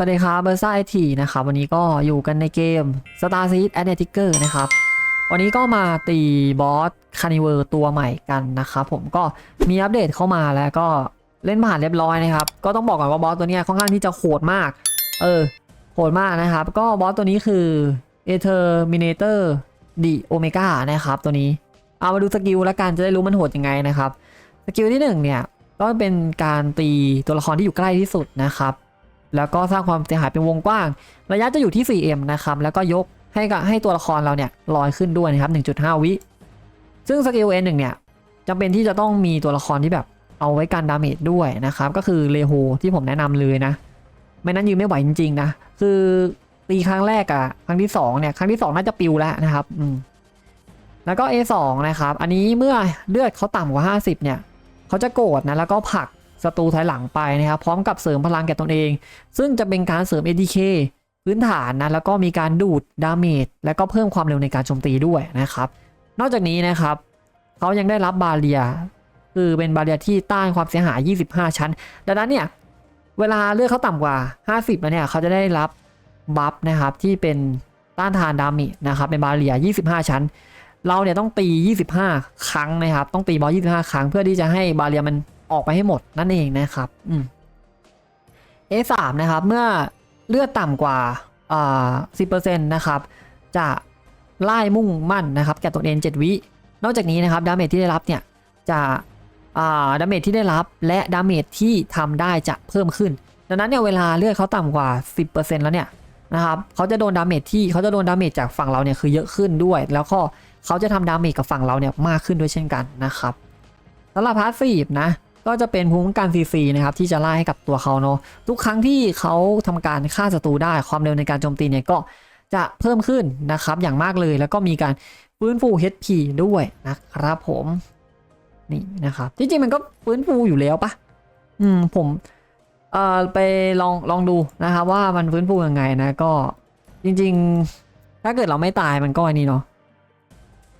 สวัสดีครับเบอร์ซ่าไอทีนะครับ วันนี้ก็อยู่กันในเกม Star Seed a n a t i c e r นะครับ วันนี้ก็มาตีบอสคานิเวอร์ตัวใหม่กันนะครับผมก็มีอัปเดตเข้ามาแล้วก็เล่นผ่านเรียบร้อยนะครับ ก็ต้องบอกก่อนว่าบอสตัวนี้ค่อนข้างที่จะโหดมาก เออ โหดมากนะครับ ก็บอสตัวนี้คือ e t e r m i n a t o r d Omega นะครับตัวนี้ เอามาดูสกิลแล้วกันจะได้รู้มันโหดยังไงนะครับ สกิลที่หนึ่งเนี่ยก็เป็นการตีตัวละครที่อยู่ใกล้ที่สุดนะครับ แล้วก็สร้างความเสียหายเป็นวงกว้าง ระยะจะอยู่ที่ 4m นะครับ แล้วก็ยกให้กับให้ตัวละครเราเนี่ยลอยขึ้นด้วยนะครับ 1.5 วิ ซึ่งสกิล N1 เนี่ยจำเป็นที่จะต้องมีตัวละครที่แบบเอาไว้กันดาเมจด้วยนะครับ ก็คือเลโฮที่ผมแนะนำเลยนะ ไม่นั้นยืนไม่ไหวจริงๆนะ คือตีครั้งแรกอะครั้งที่สองเนี่ย ครั้งที่สองน่าจะปิวแล้วนะครับ อืม แล้วก็ A2 นะครับ อันนี้เมื่อเลือดเขาต่ำกว่า 50 เนี่ย เขาจะโกรธนะ แล้วก็ผลัก ศัตรูถอยหลังไปนะครับพร้อมกับเสริมพลังแก่ตนเอง ซึ่งจะเป็นการเสริม ADK พื้นฐานนะแล้วก็มีการดูดดาเมจแล้วก็เพิ่มความเร็วในการโจมตีด้วยนะครับ นอกจากนี้นะครับเขายังได้รับบาเรีย คือเป็นบาเรียที่ต้านความเสียหาย 25 ชั้น ดังนั้นเนี่ยเวลาเลือดเขาต่ำกว่า 50แล้วเนี่ยเขาจะได้รับบัฟนะครับที่เป็นต้านทานดาเมจนะครับเป็นบาเรีย 25 ชั้น เราเนี่ยต้องตี 25 ครั้งนะครับ ต้องตีบอล25 ครั้งเพื่อที่จะให้บาเรียมัน ออกไปให้หมดนั่นเองนะครับอืม A3 นะครับ เมื่อเลือดต่ำกว่าอ่า10%นะครับ จะไล่มุ่งมั่นนะครับแก่ตัวเอง 7 วิ นอกจากนี้นะครับดาเมจที่ได้รับเนี่ยจะอ่าดาเมจที่ได้รับและดาเมจที่ทำได้จะเพิ่มขึ้น ดังนั้นเนี่ยเวลาเลือดเขาต่ำกว่า 10%แล้วเนี่ยนะครับเขาจะโดนดาเมจที่เขาจะโดนดาเมจจากฝั่งเราเนี่ยคือเยอะขึ้นด้วย แล้วก็เขาจะทำดาเมจกับฝั่งเราเนี่ยมากขึ้นด้วยเช่นกันนะครับสำหรับพาสซีฟนะ ก็จะเป็นภูมิคุ้มกันฟรีๆนะครับที่จะไล่ให้กับตัวเขาเนาะทุกครั้งที่เขาทำการฆ่าศัตรูได้ความเร็วในการโจมตีเนี่ยก็จะเพิ่มขึ้นนะครับอย่างมากเลยแล้วก็มีการฟื้นฟู HP ด้วยนะครับผมนี่นะครับจริงๆมันก็ฟื้นฟูอยู่แล้วปะอืมผมเอ่อไปลองลองดูนะครับว่ามันฟื้นฟูยังไงนะก็จริง ๆ ถ้าเกิดเราไม่ตายมันก็อันนี้เนาะ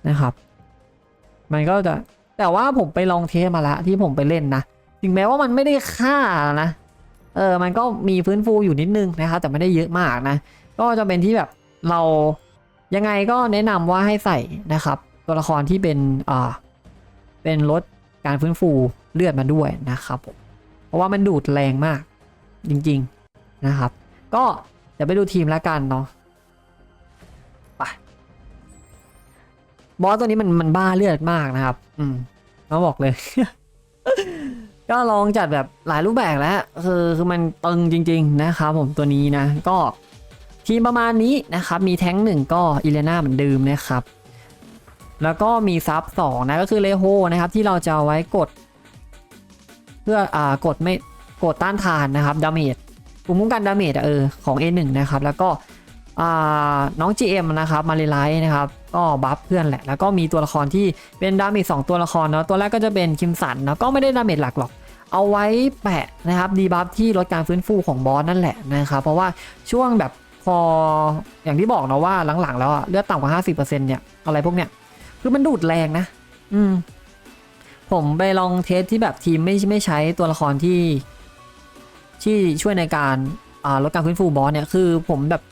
นะครับ มันก็จะ แต่ว่าผมไปลองเทสมาแล้วที่ผมไปเล่นนะถึงแม้ว่ามันไม่ได้ฆ่านะเออมันก็มีฟื้นฟูอยู่นิดนึงนะครับแต่ไม่ได้เยอะมากนะ ก็จะเป็นที่แบบเรายังไงก็แนะนำว่าให้ใส่นะครับ ตัวละครที่เป็นอ่าเป็นลดการฟื้นฟูเลือดมาด้วยนะครับผมเพราะว่ามันดูดแรงมากจริง ๆนะครับ ก็เดี๋ยวไปดูทีมแล้วกันเนาะ บอสตัวนี้มันมันบ้าเลือดมากนะครับ อืมต้องบอกเลย ก็ลองจัดแบบหลายรูปแบบแล้ว คือคือมันตึงจริง ๆ นะครับผมตัวนี้นะ ก็ทีมประมาณนี้นะครับ มีแท้งหนึ่งก็อิเลน่าเหมือนเดิมนะครับ แล้วก็มีซับสองนะก็คือเลโฮนะครับที่เราจะเอาไว้กด เพื่ออ่ากดไม่กดต้านทานนะครับดาเมจภูมิคุ้มกันดาเมจอะเออของ A1 นะครับ แล้วก็อ่า น้อง GM นะครับมาเลไลท์นะครับก็บัฟเพื่อนแหละ แล้วก็มีตัวละครที่เป็นดาเมจสองตัวละครเนาะตัวแรกก็จะเป็นคิมสันนะก็ไม่ได้ดาเมจหลักหรอกเอาไว้แปะนะครับดีบัฟที่ลดการฟื้นฟูของบอสนั่นแหละนะครับเพราะว่าช่วงแบบพออย่างที่บอกนะว่าหลังๆ แล้วอะเลือดต่ำกว่า 50%เนี่ยอะไรพวกเนี้ยคือมันดูดแรงนะ อืม ผมไปลองเทสที่แบบทีมไม่ไม่ใช้ตัวละครที่ ที่ช่วยในการอ่าลดการฟื้นฟูบอสเนี่ยคือผมแบบ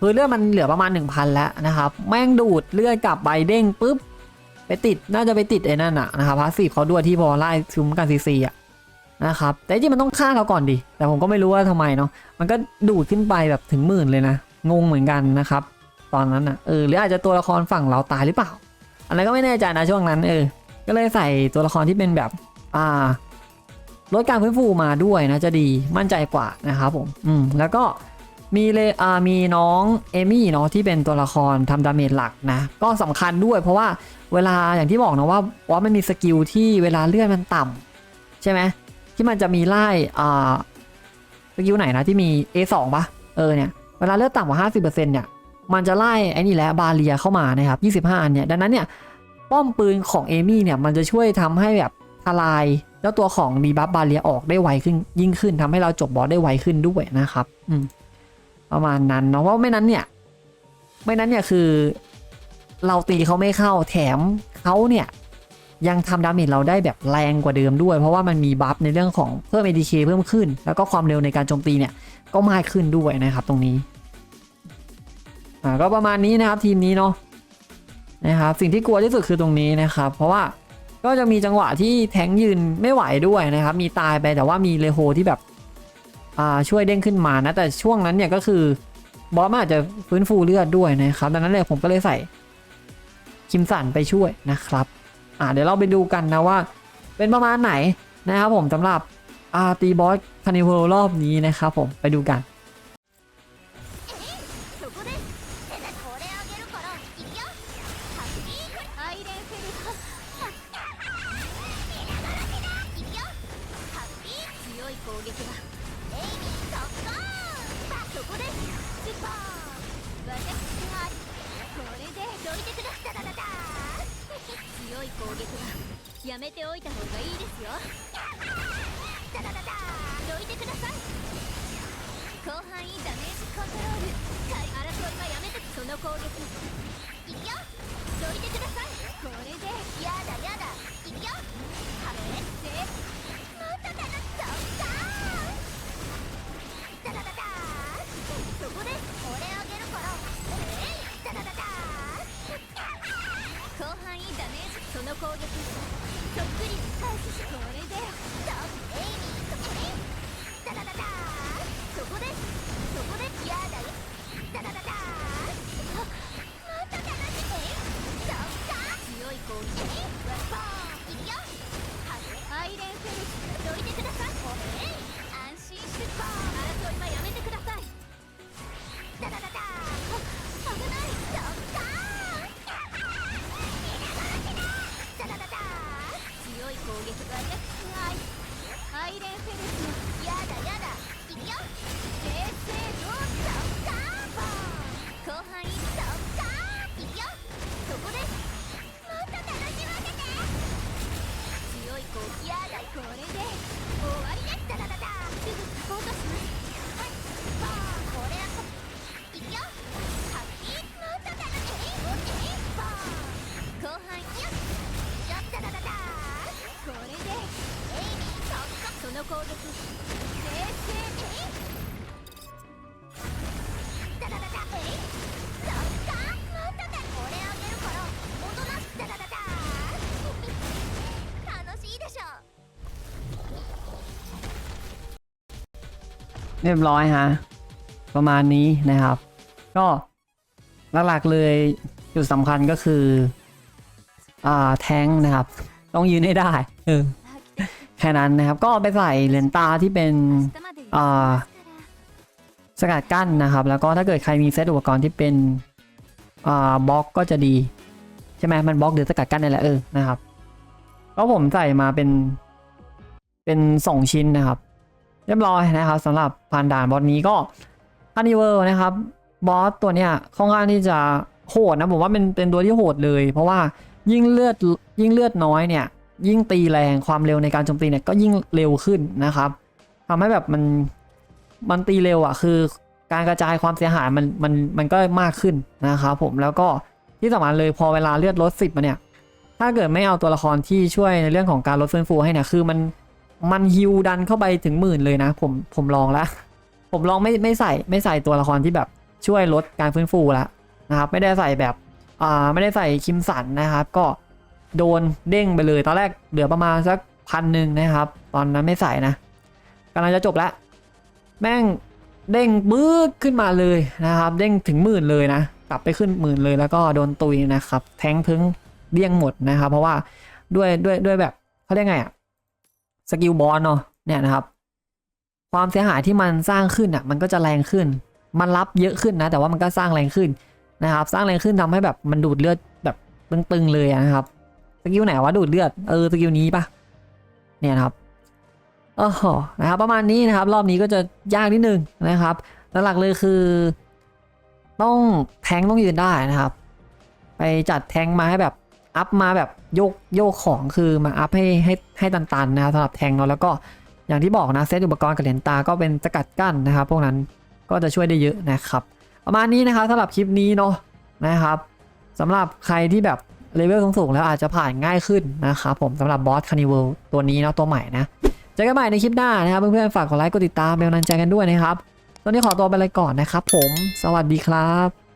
คือเลือดมันเหลือประมาณ 1,000 แล้วนะครับแม่งดูดเลือดกลับใบเด้งปุ๊บไปติดน่าจะไปติดไอ้นั่นอะนะครับพาสซีฟเขาด้วยที่พอไล่ซุ้มกันซีซีอะนะครับแต่จริงมันต้องฆ่าเขาก่อนดิแต่ผมก็ไม่รู้ว่าทำไมเนาะมันก็ดูดขึ้นไปแบบถึงหมื่นเลยนะงงเหมือนกันนะครับ ตอนนั้นอะเออหรืออาจจะตัวละครฝั่งเราตายหรือเปล่าอะไรก็ไม่แน่ใจนะช่วงนั้นเออก็เลยใส่ตัวละครที่เป็นแบบอ่าลดการฟื้นฟูมาด้วยนะจะดีมั่นใจกว่านะครับผมอืมแล้วก็ มีเลอามีน้องเอมี่เนาะที่เป็นตัวละครทำดาเมจหลักนะ ก็สำคัญด้วยเพราะว่าเวลาอย่างที่บอกนะว่าว่ามันมีสกิลที่เวลาเลื่อนมันต่ำใช่ไหมที่มันจะมีไล่อ่าสกิลไหนนะที่มี A2 ปะเออเนี่ยเวลาเลือดต่ำกว่า 50%เนี่ยมันจะไล่ไอ้นี่แหละบาเรียเข้ามานะครับ25 อันเนี่ยดังนั้นเนี่ยป้อมปืนของเอมี่เนี่ยมันจะช่วยทำให้แบบทลายเจ้าตัวของดีบัฟบาเรียออกได้ไวขึ้นยิ่งขึ้นทำให้เราจบบอสได้ไวขึ้นด้วยนะครับ อืม ประมาณนั้นเนาะเพราะไม่นั้นเนี่ย ไม่นั้นเนี่ยคือ เราตีเขาไม่เข้าแถมเขาเนี่ย ยังทำดาเมจเราได้แบบแรงกว่าเดิมด้วย เพราะว่ามันมีบัฟในเรื่องของเพิ่ม ADK เพิ่มขึ้น แล้วก็ความเร็วในการโจมตีเนี่ย ก็มากขึ้นด้วยนะครับ ตรงนี้อ่าก็ประมาณนี้นะครับทีมนี้เนาะนะครับสิ่งที่กลัวที่สุดคือตรงนี้นะครับ เพราะว่าก็จะมีจังหวะที่แทงยืนไม่ไหวด้วยนะครับ มีตายไปแต่ว่ามีเลโฮที่แบบ ช่วยเด้งขึ้นมานะ แต่ช่วงนั้นเนี่ยก็คือบอสอาจจะฟื้นฟูเลือดด้วยนะครับ ดังนั้นเลยผมก็เลยใส่คิมสันไปช่วยนะครับ อ่าเดี๋ยวเราไปดูกันนะว่า เป็นประมาณไหนนะครับผมสำหรับอาร์ตีบอสคานิเวลรอบนี้นะครับผมไปดูกัน 強い攻撃だやめておいた方がいいですよ。ダダダダどいてください。広範囲ダメージコントロール。はい争いはやめて。その攻撃。いくよ。どいてください。これでやだやだ。 攻撃平成エイダダダダえいそっかもっとだこれあげるからおとなしダダダダ楽しいでしょ เรียบร้อยฮะประมาณนี้นะครับ ก็หลักๆเลยจุดสำคัญก็คืออ่าแท้งนะครับ ต้องยืนให้ได้เออ แค่นั้นนะครับ ก็ไปใส่เลนตาที่เป็นสกัดกั้นนะครับ แล้วก็ถ้าเกิดใครมีเซตอุปกรณ์ที่เป็นบล็อกก็จะดี ใช่ไหมมันบล็อกหรือสกัดกั้นนี่แหละเออนะครับก็ผมใส่มาเป็นเป็นสองชิ้นนะครับ เรียบร้อยนะครับสำหรับผ่านด่านบอสนี้ก็ฮันนีเวิร์นะครับบอสตัวเนี้ยค่อนข้างที่จะโหดนะผมว่าเป็นเป็นตัวที่โหดเลย เพราะว่ายิ่งเลือดยิ่งเลือดน้อยเนี่ย ยิ่งตีแรงความเร็วในการโจมตีเนี่ยก็ยิ่งเร็วขึ้นนะครับทำให้แบบมันมันตีเร็วอะคือ การกระจายความเสียหายมันมันมันก็มากขึ้นนะครับผมแล้วก็ที่สำคัญเลยพอเวลาเลือดลดสิบมาเนี่ยถ้าเกิดไม่เอาตัวละครที่ช่วยในเรื่องของการลดฟื้นฟูให้เนี่ยคือมันมันฮิวดันเข้าไปถึงหมื่นเลยนะ ผมผมลองแล้วผมลองไม่ไม่ใส่ไม่ใส่ตัวละครที่แบบช่วยลดการฟื้นฟูแล้วนะครับ ไม่ได้ใส่แบบอ่าไม่ได้ใส่คิมสันนะครับ ก็ โดนเด้งไปเลยตอนแรกเหลือประมาณสักพันหนึ่งนะครับ ตอนนั้นไม่ใส่นะกำลังจะจบแล้ว แม่งเด้งบึ้ดขึ้นมาเลยนะครับ เด้งถึงหมื่นเลยนะ กลับไปขึ้นหมื่นเลยแล้วก็โดนตุยนะครับ แทงพึ่งเดี้ยงหมดนะครับ เพราะว่าด้วยด้วยด้วยแบบเขาเรียกไงอะสกิลบอลเนาะเนี่ยนะครับ ความเสียหายที่มันสร้างขึ้นอะมันก็จะแรงขึ้น มันรับเยอะขึ้นนะ แต่ว่ามันก็สร้างแรงขึ้นนะครับ สร้างแรงขึ้นทำให้แบบมันดูดเลือดแบบตึงๆเลยนะครับ กิลไหนวะดูดเลือดเออสกิลนี้ปะเนี่ยนะครับโอ้โหนะครับประมาณนี้นะครับ รอบนี้ก็จะยากนิดนึงนะครับหลักเลยคือ ต้องแทงต้องยืนได้นะครับ ไปจัดแทงมาให้แบบอัพมาแบบโยกโยกของคือมาอัพให้ให้ให้ตันๆนะครับสำหรับแทงเนาะแล้วก็อย่างที่บอกนะเซตอุปกรณ์กับเหรียญตาก็เป็นสกัดกั้นนะครับ พวกนั้นก็จะช่วยได้เยอะนะครับ ประมาณนี้นะครับสำหรับคลิปนี้เนาะนะครับสำหรับใครที่แบบ เลเวลสูงๆแล้วอาจจะผ่านง่ายขึ้นนะครับผมสำหรับบอสคานิเวลตัวนี้เนาะตัวใหม่นะเจอกันใหม่ในคลิปหน้านะครับเพื่อนๆฝากกดไลค์กดติดตามเป็นกำลังใจกันด้วยนะครับตอนนี้ขอตัวไปเลยก่อนนะครับผม สวัสดีครับ